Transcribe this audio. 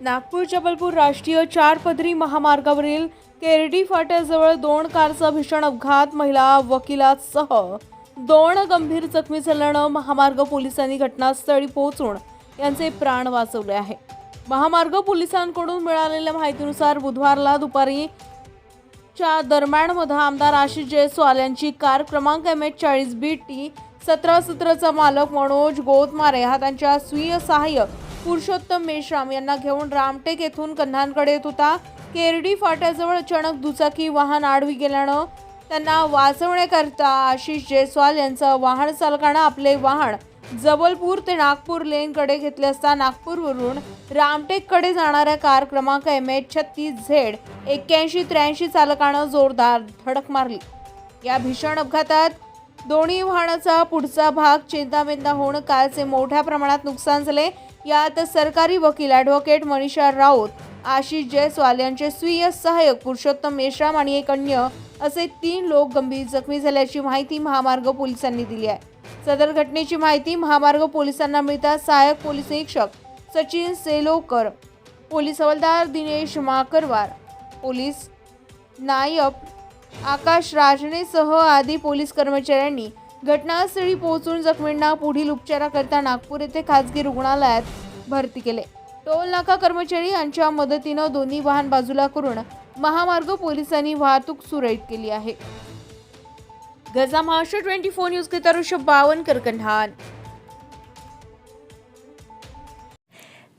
नागपूर जबलपूर राष्ट्रीय चार पदरी महामार्गावरील केरडी फाट्याजवळ दोन कारचा भीषण अपघात. महिला वकिलासह दोन गंभीर जखमी झाल्यानं महामार्ग पोलिसांनी घटनास्थळी पोहोचून यांचे प्राण वाचवले आहे. महामार्ग पोलिसांकडून मिळालेल्या माहितीनुसार बुधवारला दुपारी च्या दरम्यानमध्ये आमदार आशिष जयस्वाल यांची कार क्रमांक एम एच चाळीस बी टी सतरा सतराचा मालक मनोज गोतमारे हा त्यांच्या स्वीय सहाय्यक पुरुषोत्तम मेश्राम यांना घेऊन रामटेक येथून कन्हानकडे येत होता. केरडी फाट्याजवळ अचानक दुचाकी वाहन आडवी गेल्यानं त्यांना वाचवण्याकरता आशिष जयस्वाल यांचं वाहन चालकानं आपले वाहन जबलपूर ते नागपूर लेनकडे घेतले असता नागपूरवरून रामटेककडे जाणाऱ्या कार क्रमांक एम एच छत्तीस झेड एक्क्याऐंशी त्र्याऐंशी चालकानं जोरदार धडक मारली. या भीषण अपघातात दोन्ही वाहनाचा पुढचा भाग चिंतामेंदा होऊन कालचे मोठ्या प्रमाणात नुकसान झाले. यात सरकारी वकील ॲडव्होकेट मनीषा राऊत आशिष जयस्वाल यांचे स्वीय सहाय्यक पुरुषोत्तम मेश्राम आणि एक अन्य असे तीन लोक गंभीर जखमी झाल्याची माहिती महामार्ग पोलिसांनी दिली आहे. सदर घटनेची माहिती महामार्ग पोलिसांना मिळताच सहाय्यक पोलीस निरीक्षक सचिन सेलोकर पोलीस हवालदार दिनेश माकरवार पोलीस नायब आकाश राजनेसह आदी पोलीस कर्मचाऱ्यांनी घटनास्थळी पोहोचून जखमींना पुढील उपचाराकरता नागपूर येथे खाजगी रुग्णालयात भरती केले. टोल नाका कर्मचारी यांच्या मदतीनं दोन्ही वाहन बाजूला करून महामार्ग पोलिसांनी वाहतूक सुरळीत केली आहे. गजा महाराष्ट्र ट्वेंटी फोर न्यूज के ऋषभ बावनकर कंढान